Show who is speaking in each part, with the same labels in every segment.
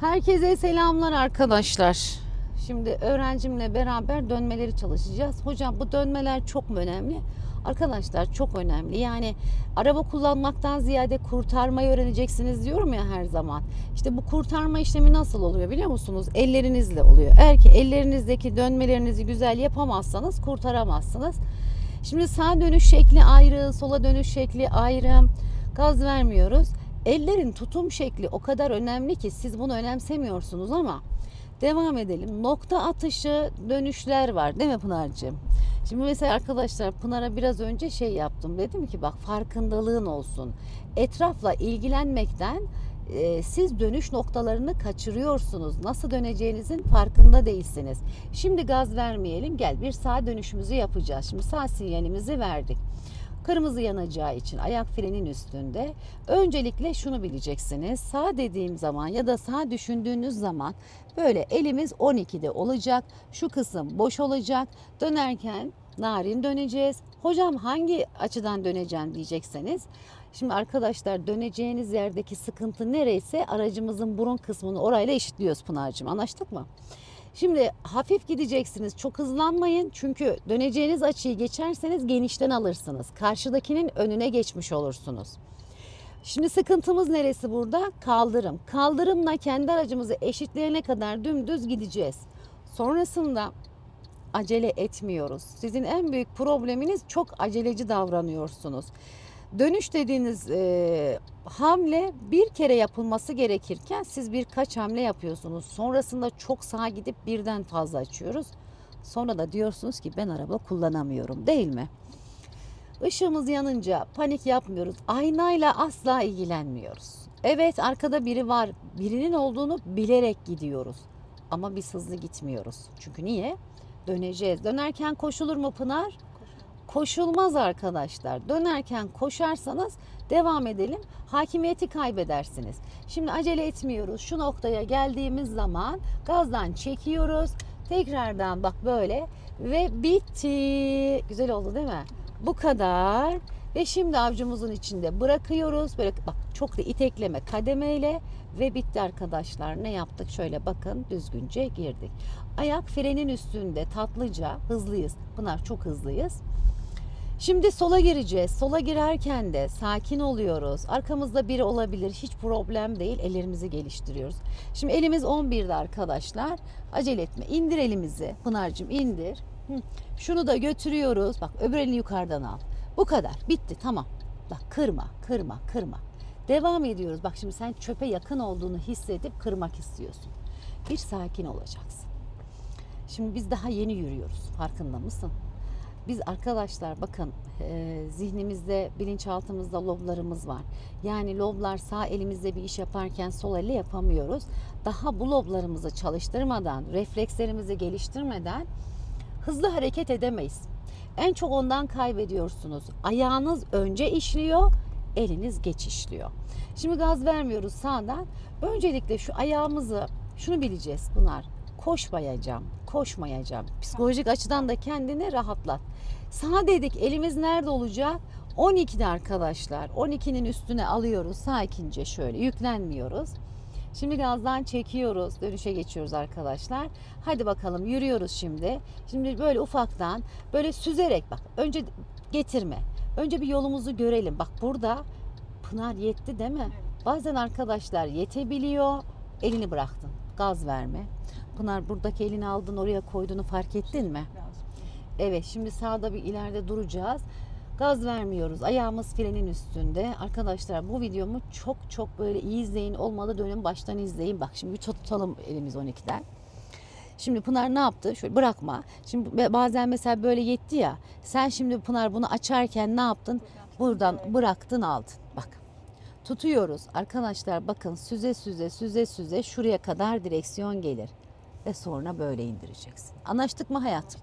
Speaker 1: Herkese selamlar arkadaşlar. Şimdi öğrencimle beraber dönmeleri çalışacağız. Hocam bu dönmeler çok mu önemli? Arkadaşlar çok önemli. Yani araba kullanmaktan ziyade kurtarmayı öğreneceksiniz diyorum ya her zaman. İşte bu kurtarma işlemi nasıl oluyor biliyor musunuz? Ellerinizle oluyor. Eğer ki ellerinizdeki dönmelerinizi güzel yapamazsanız kurtaramazsınız. Şimdi sağ dönüş şekli ayrı, sola dönüş şekli ayrı. Gaz vermiyoruz. Ellerin tutum şekli o kadar önemli ki siz bunu önemsemiyorsunuz ama devam edelim. Nokta atışı dönüşler var değil mi Pınar'cığım? Şimdi mesela arkadaşlar Pınar'a biraz önce şey yaptım. Dedim ki bak farkındalığın olsun. Etrafla ilgilenmekten e, siz dönüş noktalarını kaçırıyorsunuz. Nasıl döneceğinizin farkında değilsiniz. Şimdi gaz vermeyelim. Gel bir sağ dönüşümüzü yapacağız. Şimdi sağ sinyalimizi verdik. Kırmızı yanacağı için ayak frenin üstünde. Öncelikle şunu bileceksiniz. Sağ dediğim zaman ya da sağ düşündüğünüz zaman böyle elimiz 12'de olacak. Şu kısım boş olacak. Dönerken narin döneceğiz. Hocam hangi açıdan döneceğim diyecekseniz. Şimdi arkadaşlar döneceğiniz yerdeki sıkıntı nereyse aracımızın burun kısmını orayla eşitliyoruz Pınar'cığım. Anlaştık mı? Şimdi hafif gideceksiniz. Çok hızlanmayın. Çünkü döneceğiniz açıyı geçerseniz genişten alırsınız. Karşıdakinin önüne geçmiş olursunuz. Şimdi sıkıntımız neresi burada? Kaldırım. Kaldırımla kendi aracımızı eşitleyene kadar dümdüz gideceğiz. Sonrasında acele etmiyoruz. Sizin en büyük probleminiz çok aceleci davranıyorsunuz. Dönüş dediğiniz e, hamle bir kere yapılması gerekirken siz birkaç hamle yapıyorsunuz. Sonrasında çok sağa gidip birden fazla açıyoruz. Sonra da diyorsunuz ki ben araba kullanamıyorum değil mi? Işığımız yanınca panik yapmıyoruz. Aynayla asla ilgilenmiyoruz. Evet arkada biri var. Birinin olduğunu bilerek gidiyoruz. Ama biz hızlı gitmiyoruz. Çünkü niye? Döneceğiz. Dönerken koşulur mu Pınar? Koşulmaz arkadaşlar. Dönerken koşarsanız devam edelim. Hakimiyeti kaybedersiniz. Şimdi acele etmiyoruz. Şu noktaya geldiğimiz zaman gazdan çekiyoruz. Tekrardan bak böyle ve bitti. Güzel oldu değil mi? Bu kadar. Ve şimdi avcumuzun içinde bırakıyoruz. Böyle bak çok da itekleme kademeyle ve bitti arkadaşlar. Ne yaptık? Şöyle bakın düzgünce girdik. Ayak frenin üstünde tatlıca hızlıyız. Bunlar çok hızlıyız. Şimdi sola gireceğiz. Sola girerken de sakin oluyoruz. Arkamızda biri olabilir. Hiç problem değil. Ellerimizi geliştiriyoruz. Şimdi elimiz 11'de arkadaşlar. Acele etme. İndir elimizi. Pınar'cığım indir. Şunu da götürüyoruz. Bak öbür elini yukarıdan al. Bu kadar. Bitti. Tamam. Bak kırma, kırma, kırma. Devam ediyoruz. Bak şimdi sen çöpe yakın olduğunu hissedip kırmak istiyorsun. Bir sakin olacaksın. Şimdi biz daha yeni yürüyoruz. Farkında mısın? Biz arkadaşlar bakın e, zihnimizde, bilinçaltımızda loblarımız var. Yani loblar sağ elimizde bir iş yaparken sol elle yapamıyoruz. Daha bu loblarımızı çalıştırmadan, reflekslerimizi geliştirmeden hızlı hareket edemeyiz. En çok ondan kaybediyorsunuz. Ayağınız önce işliyor, eliniz geç işliyor. Şimdi gaz vermiyoruz sağdan. Öncelikle şu ayağımızı, şunu bileceğiz bunlar. Koşmayacağım, koşmayacağım. Psikolojik açıdan da kendini rahatlat. Sağ dedik elimiz nerede olacak? 12'de arkadaşlar. 12'nin üstüne alıyoruz sakince şöyle yüklenmiyoruz. Şimdi gazdan çekiyoruz. Dönüşe geçiyoruz arkadaşlar. Hadi bakalım yürüyoruz şimdi. Şimdi böyle ufaktan böyle süzerek bak. Önce getirme. Önce bir yolumuzu görelim. Bak burada Pınar yetti değil mi? Bazen arkadaşlar yetebiliyor. Elini bıraktın. Gaz verme. Pınar buradaki elini aldın oraya koyduğunu fark ettin mi? Evet şimdi sağda bir ileride duracağız. Gaz vermiyoruz. Ayağımız frenin üstünde. Arkadaşlar bu videomu çok çok böyle iyi izleyin. Olmalı dönün baştan izleyin. Bak şimdi bir tutalım elimiz 12'den. Şimdi Pınar ne yaptı? Şöyle bırakma. Şimdi bazen mesela böyle yetti ya. Sen şimdi Pınar bunu açarken ne yaptın? Buradan bıraktın aldın. Tutuyoruz. Arkadaşlar bakın süze süze süze süze şuraya kadar direksiyon gelir. Ve sonra böyle indireceksin. Anlaştık mı hayatım?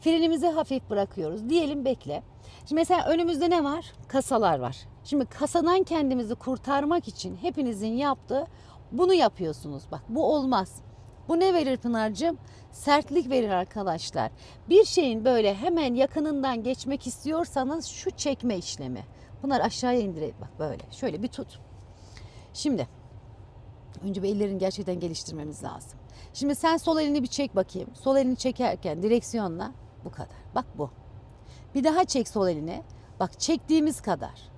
Speaker 1: Frenimizi hafif bırakıyoruz. Diyelim bekle. Şimdi mesela önümüzde ne var? Kasalar var. Şimdi kasadan kendimizi kurtarmak için hepinizin yaptığı bunu yapıyorsunuz. Bak bu olmaz. Bu ne verir Pınar'cığım? Sertlik verir arkadaşlar. Bir şeyin böyle hemen yakınından geçmek istiyorsanız şu çekme işlemi. Bunlar aşağıya indirelim. Bak böyle. Şöyle bir tut. Şimdi Önce bir ellerini gerçekten geliştirmemiz lazım. Şimdi sen sol elini bir çek bakayım. Sol elini çekerken direksiyonla bu kadar. Bak bu. Bir daha çek sol elini. Bak çektiğimiz kadar.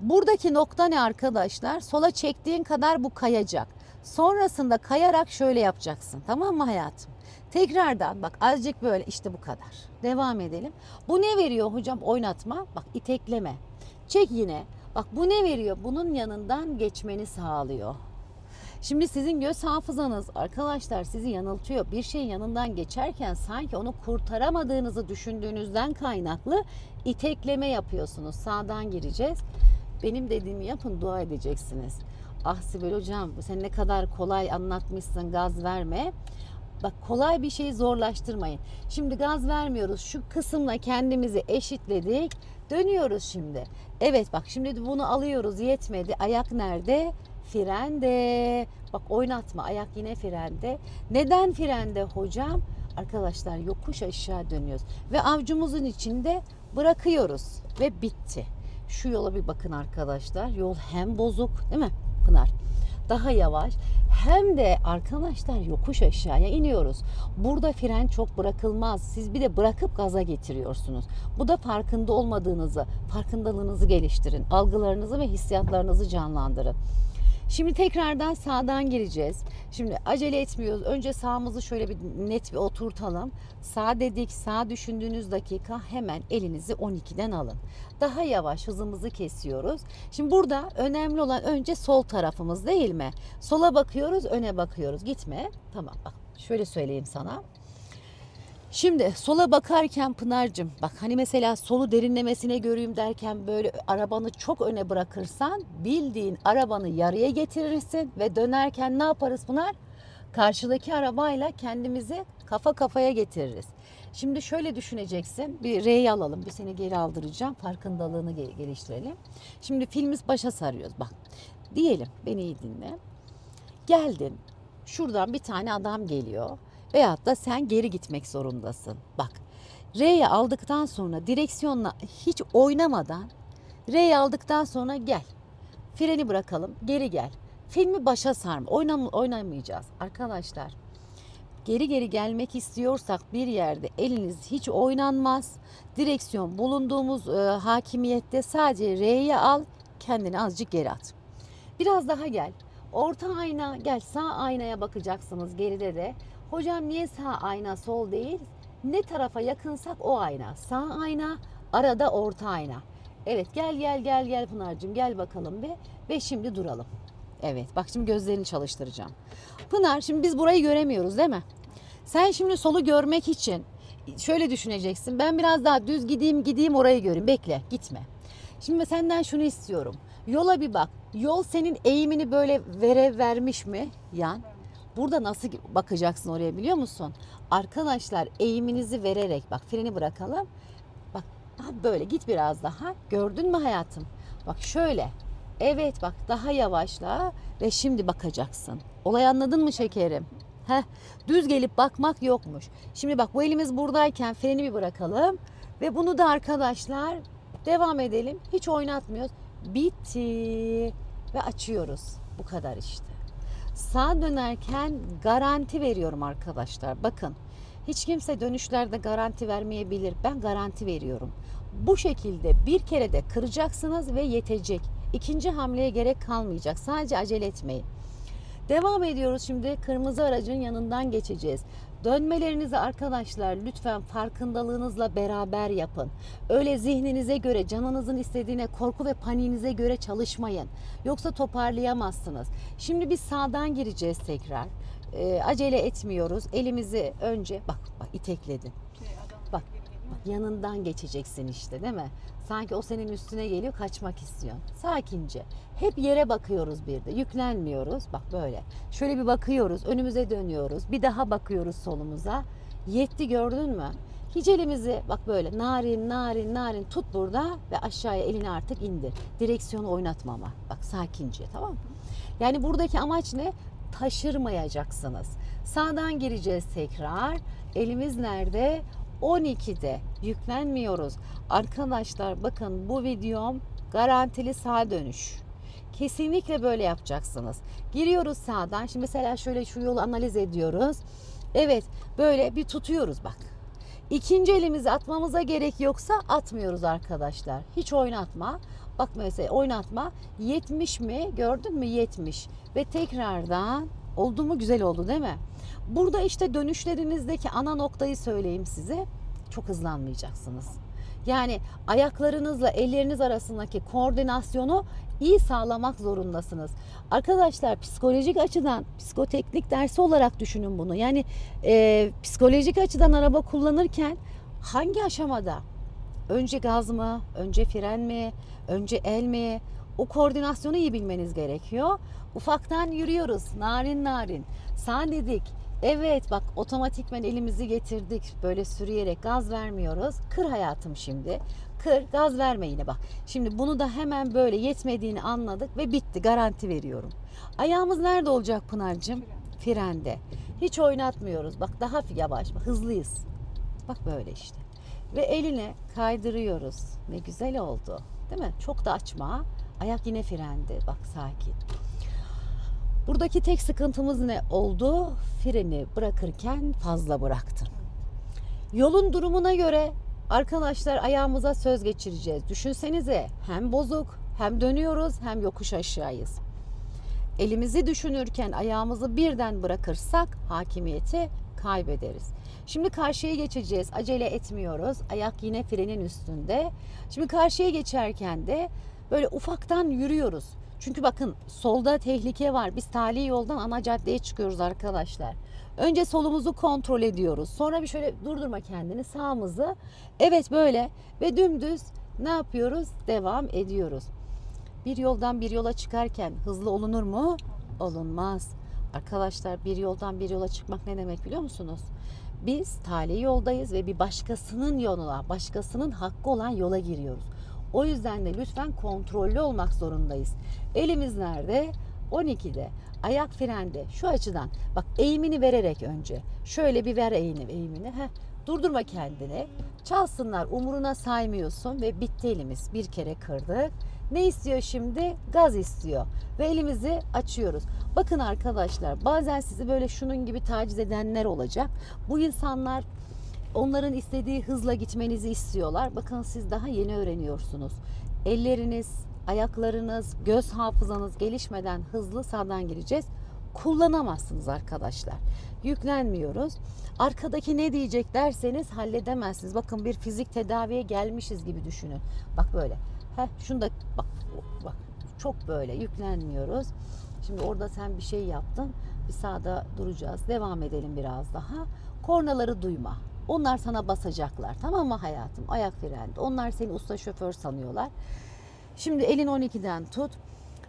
Speaker 1: Buradaki nokta ne arkadaşlar? Sola çektiğin kadar bu kayacak. Sonrasında kayarak şöyle yapacaksın. Tamam mı hayatım? Tekrardan bak azıcık böyle işte bu kadar. Devam edelim. Bu ne veriyor hocam? Oynatma. Bak itekleme. Çek yine. Bak bu ne veriyor? Bunun yanından geçmeni sağlıyor. Şimdi sizin göz hafızanız arkadaşlar sizi yanıltıyor. Bir şeyin yanından geçerken sanki onu kurtaramadığınızı düşündüğünüzden kaynaklı itekleme yapıyorsunuz. Sağdan gireceğiz. Benim dediğimi yapın dua edeceksiniz. Ah Sibel hocam sen ne kadar kolay anlatmışsın gaz verme. Bak kolay bir şeyi zorlaştırmayın. Şimdi gaz vermiyoruz. Şu kısımla kendimizi eşitledik. Dönüyoruz şimdi. Evet bak şimdi bunu alıyoruz. Yetmedi. Ayak nerede? Frende. Bak oynatma. Ayak yine frende. Neden frende hocam? Arkadaşlar yokuş aşağı dönüyoruz. Ve avcumuzun içinde bırakıyoruz. Ve bitti. Şu yola bir bakın arkadaşlar. Yol hem bozuk değil mi Pınar? Daha yavaş hem de arkadaşlar yokuş aşağıya iniyoruz. Burada fren çok bırakılmaz. Siz bir de bırakıp gaza getiriyorsunuz. Bu da farkında olmadığınızı, farkındalığınızı geliştirin. Algılarınızı ve hissiyatlarınızı canlandırın. Şimdi tekrardan sağdan gireceğiz. Şimdi acele etmiyoruz. Önce sağımızı şöyle bir net bir oturtalım. Sağ dedik, sağ düşündüğünüz dakika hemen elinizi 12'den alın. Daha yavaş hızımızı kesiyoruz. Şimdi burada önemli olan önce sol tarafımız değil mi? Sola bakıyoruz, öne bakıyoruz. Gitme. Tamam bak şöyle söyleyeyim sana. Şimdi sola bakarken Pınar'cığım bak hani mesela solu derinlemesine göreyim derken böyle arabanı çok öne bırakırsan bildiğin arabanı yarıya getirirsin ve dönerken ne yaparız Pınar? Karşıdaki arabayla kendimizi kafa kafaya getiririz. Şimdi şöyle düşüneceksin. Bir R'yi alalım. Bir seni geri aldıracağım. Farkındalığını gel- geliştirelim. Şimdi filmiz başa sarıyoruz. Bak diyelim beni iyi dinle. Geldin. Şuradan bir tane adam geliyor. Veyahut da sen geri gitmek zorundasın. Bak R'yi aldıktan sonra direksiyonla hiç oynamadan R'yi aldıktan sonra gel. Freni bırakalım geri gel. Filmi başa sarma. Oynam oynamayacağız. Arkadaşlar geri geri gelmek istiyorsak bir yerde eliniz hiç oynanmaz. Direksiyon bulunduğumuz e, hakimiyette sadece R'yi al kendini azıcık geri at. Biraz daha gel. Orta ayna gel sağ aynaya bakacaksınız geride de. Hocam niye sağ ayna sol değil? Ne tarafa yakınsak o ayna. Sağ ayna arada orta ayna. Evet gel gel gel gel Pınar'cığım gel bakalım bir. Ve şimdi duralım. Evet bak şimdi gözlerini çalıştıracağım. Pınar şimdi biz burayı göremiyoruz değil mi? Sen şimdi solu görmek için şöyle düşüneceksin. Ben biraz daha düz gideyim gideyim orayı göreyim. Bekle gitme. Şimdi senden şunu istiyorum. Yola bir bak. Yol senin eğimini böyle vere vermiş mi yan? Burada nasıl bakacaksın oraya biliyor musun? Arkadaşlar eğiminizi vererek bak freni bırakalım. Bak böyle git biraz daha. Gördün mü hayatım? Bak şöyle. Evet bak daha yavaşla ve şimdi bakacaksın. Olay anladın mı şekerim? Heh, düz gelip bakmak yokmuş. Şimdi bak bu elimiz buradayken freni bir bırakalım. Ve bunu da arkadaşlar devam edelim. Hiç oynatmıyoruz. Bitti. Ve açıyoruz. Bu kadar işte. Sağ dönerken garanti veriyorum arkadaşlar. Bakın hiç kimse dönüşlerde garanti vermeyebilir. Ben garanti veriyorum. Bu şekilde bir kere de kıracaksınız ve yetecek. İkinci hamleye gerek kalmayacak. Sadece acele etmeyin. Devam ediyoruz şimdi kırmızı aracın yanından geçeceğiz. Dönmelerinizi arkadaşlar lütfen farkındalığınızla beraber yapın. Öyle zihninize göre, canınızın istediğine, korku ve paniğinize göre çalışmayın. Yoksa toparlayamazsınız. Şimdi biz sağdan gireceğiz tekrar. Ee, acele etmiyoruz. Elimizi önce bak bak itekledin. Yanından geçeceksin işte değil mi? Sanki o senin üstüne geliyor kaçmak istiyorsun. Sakince. Hep yere bakıyoruz bir de. Yüklenmiyoruz. Bak böyle. Şöyle bir bakıyoruz. Önümüze dönüyoruz. Bir daha bakıyoruz solumuza. Yetti gördün mü? Hiç elimizi bak böyle narin narin narin tut burada ve aşağıya elini artık indir. Direksiyonu oynatmama. Bak sakince tamam mı? Yani buradaki amaç ne? Taşırmayacaksınız. Sağdan gireceğiz tekrar. Elimiz nerede? 12'de yüklenmiyoruz. Arkadaşlar bakın bu videom garantili sağ dönüş. kesinlikle böyle yapacaksınız. Giriyoruz sağdan. Şimdi mesela şöyle şu yolu analiz ediyoruz. Evet böyle bir tutuyoruz bak. İkinci elimizi atmamıza gerek yoksa atmıyoruz arkadaşlar. Hiç oynatma. Bak mesela oynatma. 70 mi? Gördün mü? 70. Ve tekrardan oldu mu güzel oldu değil mi? Burada işte dönüşlerinizdeki ana noktayı söyleyeyim size. Çok hızlanmayacaksınız. Yani ayaklarınızla elleriniz arasındaki koordinasyonu iyi sağlamak zorundasınız. Arkadaşlar psikolojik açıdan psikoteknik dersi olarak düşünün bunu. Yani e, psikolojik açıdan araba kullanırken hangi aşamada? Önce gaz mı? Önce fren mi? Önce el mi? O koordinasyonu iyi bilmeniz gerekiyor. Ufaktan yürüyoruz. Narin narin. Sağ dedik. Evet bak otomatikmen elimizi getirdik. Böyle sürüyerek gaz vermiyoruz. Kır hayatım şimdi. Kır gaz verme yine bak. Şimdi bunu da hemen böyle yetmediğini anladık ve bitti. Garanti veriyorum. Ayağımız nerede olacak Pınar'cığım? Frende. Hiç oynatmıyoruz. Bak daha yavaş. Bak, hızlıyız. Bak böyle işte. Ve eline kaydırıyoruz. Ne güzel oldu. Değil mi? Çok da açma. Ayak yine frende. Bak sakin. Buradaki tek sıkıntımız ne oldu? Freni bırakırken fazla bıraktın. Yolun durumuna göre arkadaşlar ayağımıza söz geçireceğiz. Düşünsenize hem bozuk hem dönüyoruz hem yokuş aşağıyız. Elimizi düşünürken ayağımızı birden bırakırsak hakimiyeti kaybederiz. Şimdi karşıya geçeceğiz. Acele etmiyoruz. Ayak yine frenin üstünde. Şimdi karşıya geçerken de böyle ufaktan yürüyoruz. Çünkü bakın solda tehlike var. Biz tali yoldan ana caddeye çıkıyoruz arkadaşlar. Önce solumuzu kontrol ediyoruz. Sonra bir şöyle durdurma kendini sağımızı. Evet böyle ve dümdüz ne yapıyoruz? Devam ediyoruz. Bir yoldan bir yola çıkarken hızlı olunur mu? Olunmaz. Arkadaşlar bir yoldan bir yola çıkmak ne demek biliyor musunuz? Biz tali yoldayız ve bir başkasının yoluna, başkasının hakkı olan yola giriyoruz. O yüzden de lütfen kontrollü olmak zorundayız. Elimiz nerede? 12'de. Ayak frende. Şu açıdan. Bak eğimini vererek önce. Şöyle bir ver eğimini. eğimini. Heh. Durdurma kendini. Çalsınlar umuruna saymıyorsun ve bitti elimiz. Bir kere kırdık. Ne istiyor şimdi? Gaz istiyor. Ve elimizi açıyoruz. Bakın arkadaşlar bazen sizi böyle şunun gibi taciz edenler olacak. Bu insanlar onların istediği hızla gitmenizi istiyorlar. Bakın siz daha yeni öğreniyorsunuz. Elleriniz, ayaklarınız, göz hafızanız gelişmeden hızlı sağdan gireceğiz. Kullanamazsınız arkadaşlar. Yüklenmiyoruz. Arkadaki ne diyecek derseniz halledemezsiniz. Bakın bir fizik tedaviye gelmişiz gibi düşünün. Bak böyle. Heh, şunu da bak bak çok böyle yüklenmiyoruz. Şimdi orada sen bir şey yaptın. Bir sağda duracağız. Devam edelim biraz daha. Kornaları duyma. Onlar sana basacaklar. Tamam mı hayatım? Ayak frende. Onlar seni usta şoför sanıyorlar. Şimdi elin 12'den tut.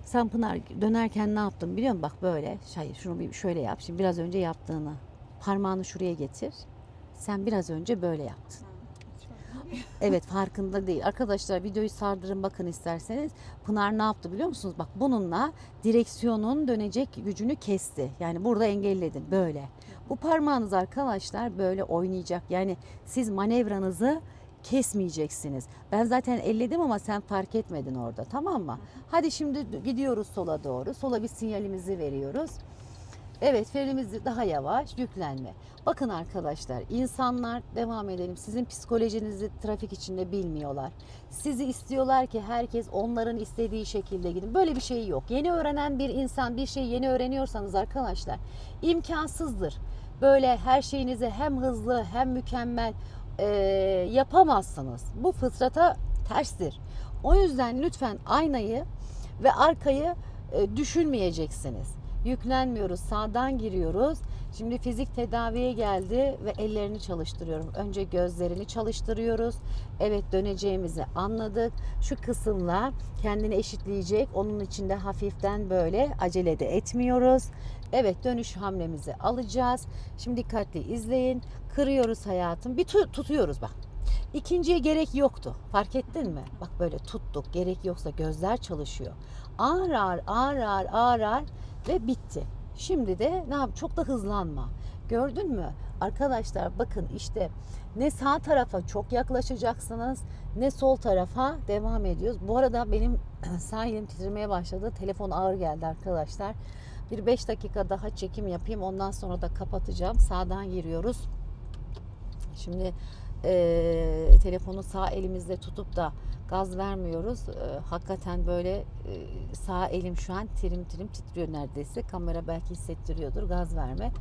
Speaker 1: Sen Pınar dönerken ne yaptın biliyor musun? Bak böyle. Hayır şunu bir şöyle yap. Şimdi biraz önce yaptığını. Parmağını şuraya getir. Sen biraz önce böyle yaptın. Evet farkında değil. Arkadaşlar videoyu sardırın bakın isterseniz. Pınar ne yaptı biliyor musunuz? Bak bununla direksiyonun dönecek gücünü kesti. Yani burada engelledin böyle. Bu parmağınız arkadaşlar böyle oynayacak. Yani siz manevranızı kesmeyeceksiniz. Ben zaten elledim ama sen fark etmedin orada tamam mı? Hadi şimdi gidiyoruz sola doğru. Sola bir sinyalimizi veriyoruz. Evet frenimizi daha yavaş yüklenme. Bakın arkadaşlar insanlar devam edelim. Sizin psikolojinizi trafik içinde bilmiyorlar. Sizi istiyorlar ki herkes onların istediği şekilde gidin. Böyle bir şey yok. Yeni öğrenen bir insan bir şeyi yeni öğreniyorsanız arkadaşlar imkansızdır. Böyle her şeyinizi hem hızlı hem mükemmel e, yapamazsınız. Bu fıtrata terstir. O yüzden lütfen aynayı ve arkayı e, düşünmeyeceksiniz yüklenmiyoruz. Sağdan giriyoruz. Şimdi fizik tedaviye geldi ve ellerini çalıştırıyorum. Önce gözlerini çalıştırıyoruz. Evet döneceğimizi anladık. Şu kısımla kendini eşitleyecek. Onun içinde hafiften böyle acele de etmiyoruz. Evet dönüş hamlemizi alacağız. Şimdi dikkatli izleyin. Kırıyoruz hayatım. Bir tu- tutuyoruz bak. İkinciye gerek yoktu. Fark ettin mi? Bak böyle tuttuk. Gerek yoksa gözler çalışıyor. Ağır ağır ağır ağır ağır ağır ve bitti. Şimdi de ne yap? Çok da hızlanma. Gördün mü? Arkadaşlar bakın işte ne sağ tarafa çok yaklaşacaksınız ne sol tarafa devam ediyoruz. Bu arada benim sağ elim titremeye başladı. Telefon ağır geldi arkadaşlar. Bir 5 dakika daha çekim yapayım. Ondan sonra da kapatacağım. Sağdan giriyoruz. Şimdi eee, telefonu sağ elimizde tutup da gaz vermiyoruz. Eee, hakikaten böyle eee, sağ elim şu an tirim tirim titriyor neredeyse. Kamera belki hissettiriyordur gaz verme.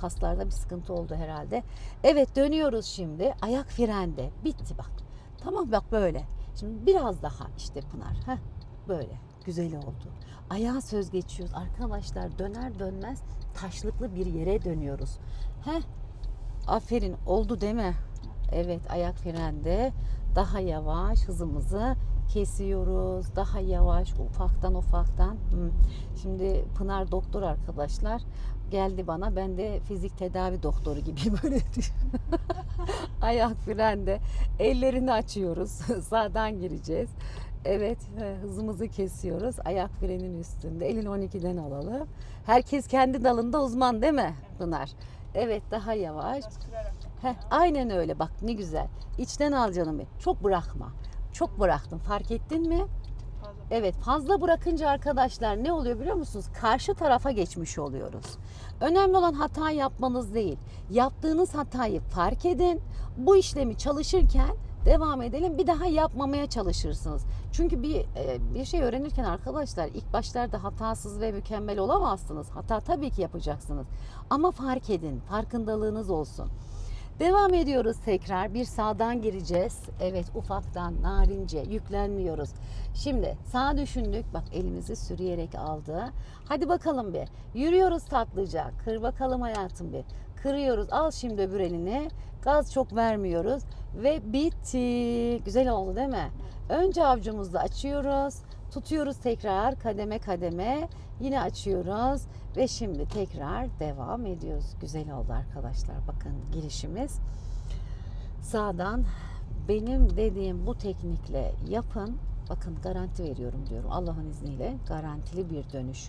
Speaker 1: Kaslarda bir sıkıntı oldu herhalde. Evet dönüyoruz şimdi. Ayak frende. Bitti bak. Tamam bak böyle. Şimdi biraz daha işte Pınar. Heh, böyle. Güzel oldu. Ayağa söz geçiyoruz. Arkadaşlar döner dönmez taşlıklı bir yere dönüyoruz. Heh. Aferin oldu mi? Evet ayak frende daha yavaş hızımızı kesiyoruz. Daha yavaş ufaktan ufaktan. Şimdi Pınar doktor arkadaşlar geldi bana. Ben de fizik tedavi doktoru gibi böyle ayak frende. Ellerini açıyoruz. Sağdan gireceğiz. Evet e, hızımızı kesiyoruz. Ayak frenin üstünde. Elini 12'den alalım. Herkes kendi dalında uzman değil mi Pınar? Evet daha yavaş.
Speaker 2: Biraz.
Speaker 1: Heh, aynen öyle bak ne güzel. İçten al canımı. Çok bırakma. Çok bıraktın fark ettin mi?
Speaker 2: Fazla.
Speaker 1: Evet fazla bırakınca arkadaşlar ne oluyor biliyor musunuz? Karşı tarafa geçmiş oluyoruz. Önemli olan hata yapmanız değil. Yaptığınız hatayı fark edin. Bu işlemi çalışırken devam edelim. Bir daha yapmamaya çalışırsınız. Çünkü bir e, bir şey öğrenirken arkadaşlar ilk başlarda hatasız ve mükemmel olamazsınız. Hata tabii ki yapacaksınız. Ama fark edin. Farkındalığınız olsun. Devam ediyoruz tekrar. Bir sağdan gireceğiz. Evet ufaktan narince yüklenmiyoruz. Şimdi sağa düşündük. Bak elimizi sürüyerek aldı. Hadi bakalım bir. Yürüyoruz tatlıca. Kır bakalım hayatım bir. Kırıyoruz. Al şimdi öbür elini. Gaz çok vermiyoruz. Ve bitti. Güzel oldu değil mi? Önce avcumuzu açıyoruz. Tutuyoruz tekrar kademe kademe. Yine açıyoruz. Ve şimdi tekrar devam ediyoruz. Güzel oldu arkadaşlar. Bakın girişimiz. Sağdan benim dediğim bu teknikle yapın. Bakın garanti veriyorum diyorum. Allah'ın izniyle garantili bir dönüş.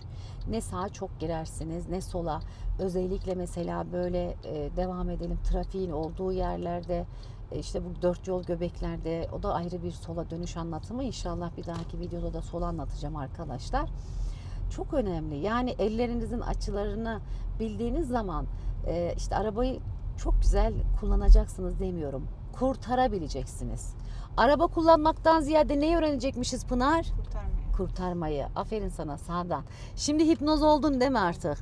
Speaker 1: Ne sağa çok girersiniz ne sola. Özellikle mesela böyle e, devam edelim trafiğin olduğu yerlerde e, işte bu dört yol göbeklerde o da ayrı bir sola dönüş anlatımı. İnşallah bir dahaki videoda da sola anlatacağım arkadaşlar çok önemli. Yani ellerinizin açılarını bildiğiniz zaman e, işte arabayı çok güzel kullanacaksınız demiyorum. Kurtarabileceksiniz. Araba kullanmaktan ziyade neyi öğrenecekmişiz Pınar?
Speaker 2: Kurtarmayı.
Speaker 1: Kurtarmayı. Aferin sana sağdan. Şimdi hipnoz oldun değil mi artık?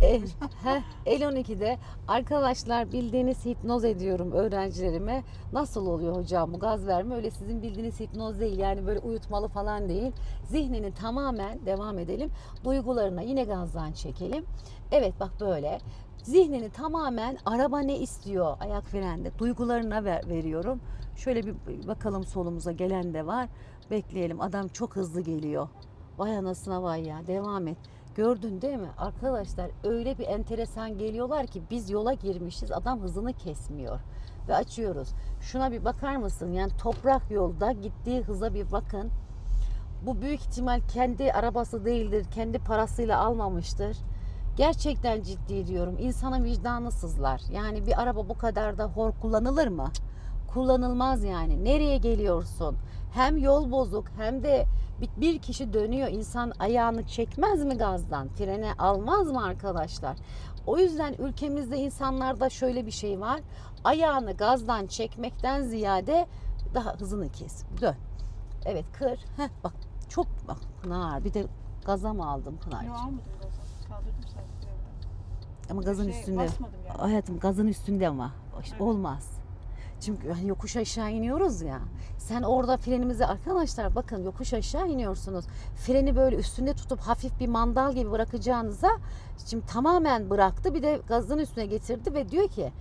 Speaker 1: Heh, el 12'de arkadaşlar bildiğiniz hipnoz ediyorum öğrencilerime. Nasıl oluyor hocam bu gaz verme? Öyle sizin bildiğiniz hipnoz değil. Yani böyle uyutmalı falan değil. Zihnini tamamen devam edelim. Duygularına yine gazdan çekelim. Evet bak böyle. Zihnini tamamen araba ne istiyor ayak frende duygularına ver, veriyorum. Şöyle bir bakalım solumuza gelen de var. Bekleyelim adam çok hızlı geliyor. Vay anasına vay ya devam et. Gördün değil mi? Arkadaşlar öyle bir enteresan geliyorlar ki biz yola girmişiz adam hızını kesmiyor. Ve açıyoruz. Şuna bir bakar mısın? Yani toprak yolda gittiği hıza bir bakın. Bu büyük ihtimal kendi arabası değildir. Kendi parasıyla almamıştır. Gerçekten ciddi diyorum. İnsanın vicdanı sızlar. Yani bir araba bu kadar da hor kullanılır mı? Kullanılmaz yani. Nereye geliyorsun? Hem yol bozuk hem de bir- kişi dönüyor. İnsan ayağını çekmez mi gazdan? Frene almaz mı arkadaşlar? O yüzden ülkemizde insanlarda şöyle bir şey var. Ayağını gazdan çekmekten ziyade daha hızını kes. Dön. Evet kır. Heh, bak çok bak Pınar bir de gaza mı aldım Pınar?
Speaker 2: Yok almadım gazı. Kaldırdım sadece.
Speaker 1: Ama gazın
Speaker 2: Şey,
Speaker 1: üstünde.
Speaker 2: Yani.
Speaker 1: Hayatım gazın üstünde ama
Speaker 2: Evet.
Speaker 1: olmaz. Çünkü hani yokuş aşağı iniyoruz ya. Sen orada frenimizi arkadaşlar bakın yokuş aşağı iniyorsunuz. Freni böyle üstünde tutup hafif bir mandal gibi bırakacağınıza şimdi tamamen bıraktı bir de gazın üstüne getirdi ve diyor ki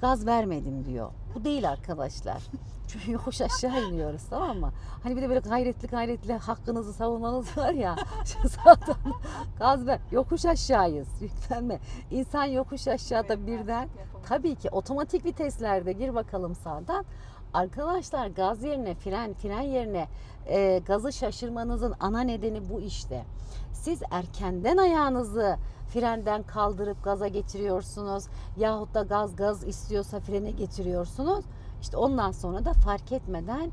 Speaker 1: gaz vermedim diyor. Bu değil arkadaşlar. Çünkü yokuş aşağı iniyoruz tamam mı? Hani bir de böyle gayretli gayretli hakkınızı savunmanız var ya. sağdan gaz ver. Yokuş aşağıyız. Yüklenme. İnsan yokuş aşağıda birden. Tabii ki otomatik viteslerde gir bakalım sağdan. Arkadaşlar gaz yerine fren, fren yerine e, gazı şaşırmanızın ana nedeni bu işte. Siz erkenden ayağınızı frenden kaldırıp gaza getiriyorsunuz yahut da gaz gaz istiyorsa frene getiriyorsunuz. İşte ondan sonra da fark etmeden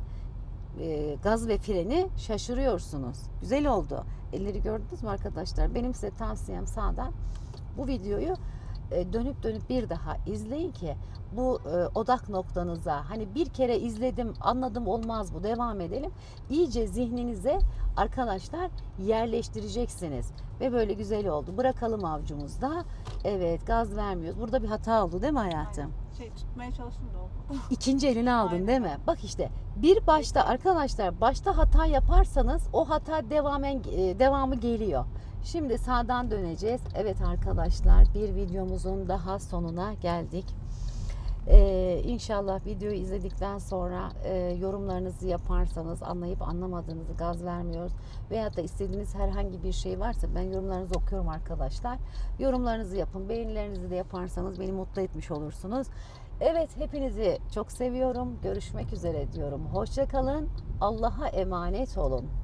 Speaker 1: e, gaz ve freni şaşırıyorsunuz. Güzel oldu. Elleri gördünüz mü arkadaşlar? Benim size tavsiyem sağdan bu videoyu dönüp dönüp bir daha izleyin ki bu e, odak noktanıza hani bir kere izledim anladım olmaz bu devam edelim. İyice zihninize arkadaşlar yerleştireceksiniz ve böyle güzel oldu. Bırakalım avcumuzda. Evet gaz vermiyoruz. Burada bir hata oldu değil mi hayatım?
Speaker 2: Aynen. Şey tutmaya çalıştım da olmadı.
Speaker 1: İkinci elini aldın
Speaker 2: Aynen.
Speaker 1: değil mi? Bak işte bir başta arkadaşlar başta hata yaparsanız o hata devamen e, devamı geliyor. Şimdi sağdan döneceğiz. Evet arkadaşlar bir videomuzun daha sonuna geldik. Ee, inşallah videoyu izledikten sonra e, yorumlarınızı yaparsanız anlayıp anlamadığınızı gaz vermiyoruz. Veyahut da istediğiniz herhangi bir şey varsa ben yorumlarınızı okuyorum arkadaşlar. Yorumlarınızı yapın. Beğenilerinizi de yaparsanız beni mutlu etmiş olursunuz. Evet hepinizi çok seviyorum. Görüşmek üzere diyorum. Hoşça kalın. Allah'a emanet olun.